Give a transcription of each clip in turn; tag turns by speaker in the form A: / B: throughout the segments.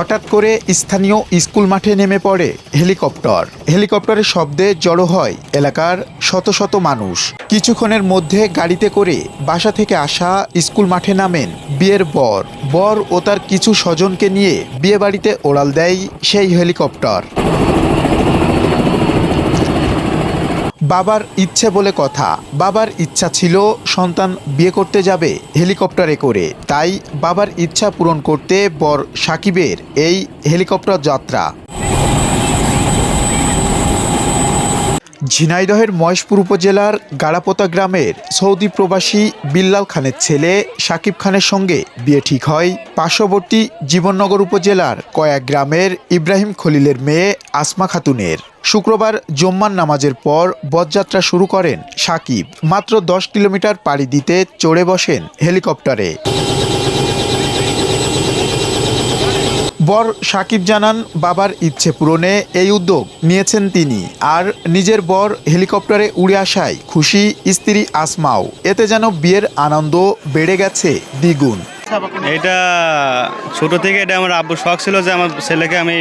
A: হঠাৎ করে স্থানীয় স্কুল মাঠে নেমে পড়ে হেলিকপ্টার। হেলিকপ্টারের শব্দে জড়ো হয় এলাকার শত শত মানুষ। কিছুক্ষণের মধ্যে গাড়িতে করে বাসা থেকে আসা স্কুল মাঠে নামেন বিয়ের বর। বর ও তার কিছু স্বজনকে নিয়ে বিয়ে বাড়িতে ওড়াল দেয় সেই হেলিকপ্টার। বাবার ইচ্ছে বলে কথা। বাবার ইচ্ছা ছিল সন্তান বিয়ে করতে যাবে হেলিকপ্টারে করে। তাই বাবার ইচ্ছা পূরণ করতে বর সাকিবের এই হেলিকপ্টার যাত্রা। ঝিনাইদহের মহেশপুর উপজেলার গাড়াপোতা গ্রামের সৌদি প্রবাসী বিল্লাল খানের ছেলে সাকিব খানের সঙ্গে বিয়ে ঠিক হয়। পার্শ্ববর্তী জীবননগর উপজেলার কয়েক গ্রামের ইব্রাহিম খলিলের মেয়ে আসমা খাতুনের। শুক্রবার জম্মান নামাজের পর বদযাত্রা শুরু করেন সাকিব মাত্র দশ কিলোমিটার পাড়ি দিতে চড়ে বসেন হেলিকপ্টারে। বর সাকিব জানান বাবার ইচ্ছে পূরণে এই উদ্যোগ নিয়েছেন তিনি। আর নিজের বর হেলিকপ্টারে উড়ে আসায় খুশি স্ত্রী আসমাও। এতে যেন বিয়ের আনন্দ বেড়ে গেছে দ্বিগুণ।
B: এটা ছোট থেকে এটা আমার আব্বুর শখ ছিল যে আমার ছেলেকে আমি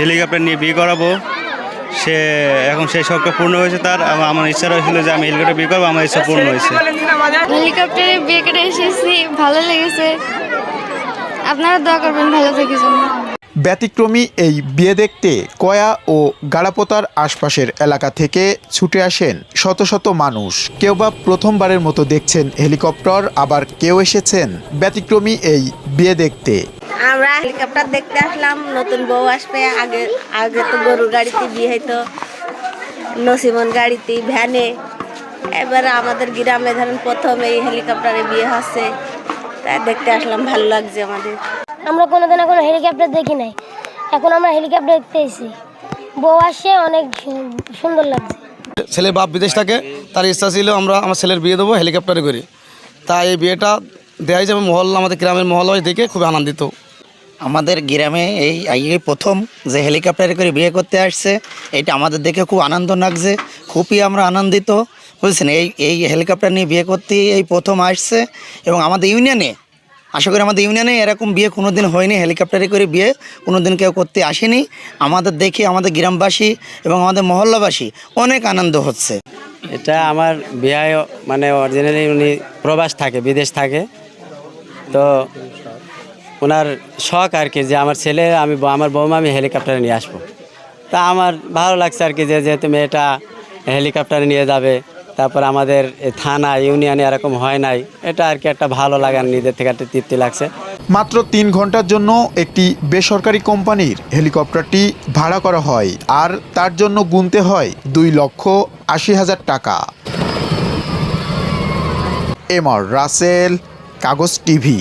B: হেলিকপ্টার নিয়ে বিয়ে করাবো। সে এখন সেই শখটা পূর্ণ হয়েছে তার। আমার ইচ্ছা ছিল যে আমি হেলিকপ্টার বিয়ে করব আমার ইচ্ছা পূর্ণ হয়েছে।
C: হেলিকপ্টারে বিয়ে করে এসেছি ভালো লেগেছে। আপনারা দোয়া করবেন ভালো থেকে
A: ব্যতিক্রমী এই বিয়ে দেখতে কয়া ও গাড়াপোতার আশপাশের এলাকা থেকে ছুটে আসেন শত শত মানুষ। কেউ বা প্রথমবারের মতো দেখছেন হেলিকপ্টার আবার কেউ এসেছেন ব্যতিক্রমী এই বিয়ে দেখতে।
D: আমরা হেলিকপ্টার দেখতে আসলাম নতুন বউ আসবে আগে আগে তো গরুর গাড়িতে বিয়ে হইতো নসিমন গাড়িতে ভ্যানে। এবার আমাদের গ্রামে ধরেন প্রথম এই হেলিকপ্টারে বিয়ে হচ্ছে। তাই দেখতে আসলাম ভালো লাগছে আমাদের।
E: আমরা কোনোদিন এখনও হেলিকপ্টার দেখি নাই। এখন আমরা হেলিকপ্টার দেখতে এসেছি। বউ আসছে অনেক সুন্দর লাগছে।
F: ছেলের বাপ বিদেশ থাকে তার ইচ্ছা ছিল আমরা আমার ছেলের বিয়ে দেবো হেলিকপ্টারে করে। তাই এই বিয়েটা দেওয়া যাবে মহল্লা আমাদের গ্রামের মহল্লা দেখে খুব আনন্দিত।
G: আমাদের গ্রামে এই এই প্রথম যে হেলিকপ্টারে করে বিয়ে করতে আসছে এটা আমাদের দেখে খুব আনন্দ লাগছে খুবই আমরা আনন্দিত। বুঝছেন? এই এই হেলিকপ্টার নিয়ে বিয়ে করতে এই প্রথম আসছে এবং আমাদের ইউনিয়নে আশা করি আমাদের ইউনিয়নে এরকম বিয়ে কোনো দিন হয়নি হেলিকপ্টারে করে বিয়ে কোনো দিন কেউ করতে আসেনি। আমাদের দেখে আমাদের গ্রামবাসী এবং আমাদের মহল্লাবাসী অনেক আনন্দ হচ্ছে।
H: এটা আমার বিয়ে মানে অরিজিনালি উনি প্রবাস থাকে, বিদেশ থাকে। তো ওনার শখ আর কি যে আমার ছেলে, আমি আমার বৌমা, আমি হেলিকপ্টারে নিয়ে আসব। তা আমার ভালো লাগছে আর কি যে যেহেতু মেয়েটা হেলিকপ্টারে নিয়ে যাবে। তারপর আমাদের থানা, ইউনিয়নে এরকম হয় নাই। এটা আর কি একটা ভালো লাগার, নিজের থেকে একটা তৃপ্তি লাগছে।
A: মাত্র তিন ঘণ্টার জন্য একটি বেসরকারি কোম্পানির হেলিকপ্টারটি ভাড়া করা হয় আর তার জন্য গুনতে হয় দুই লক্ষ আশি হাজার টাকা। এম আর রাসেল, কাগজ টিভি।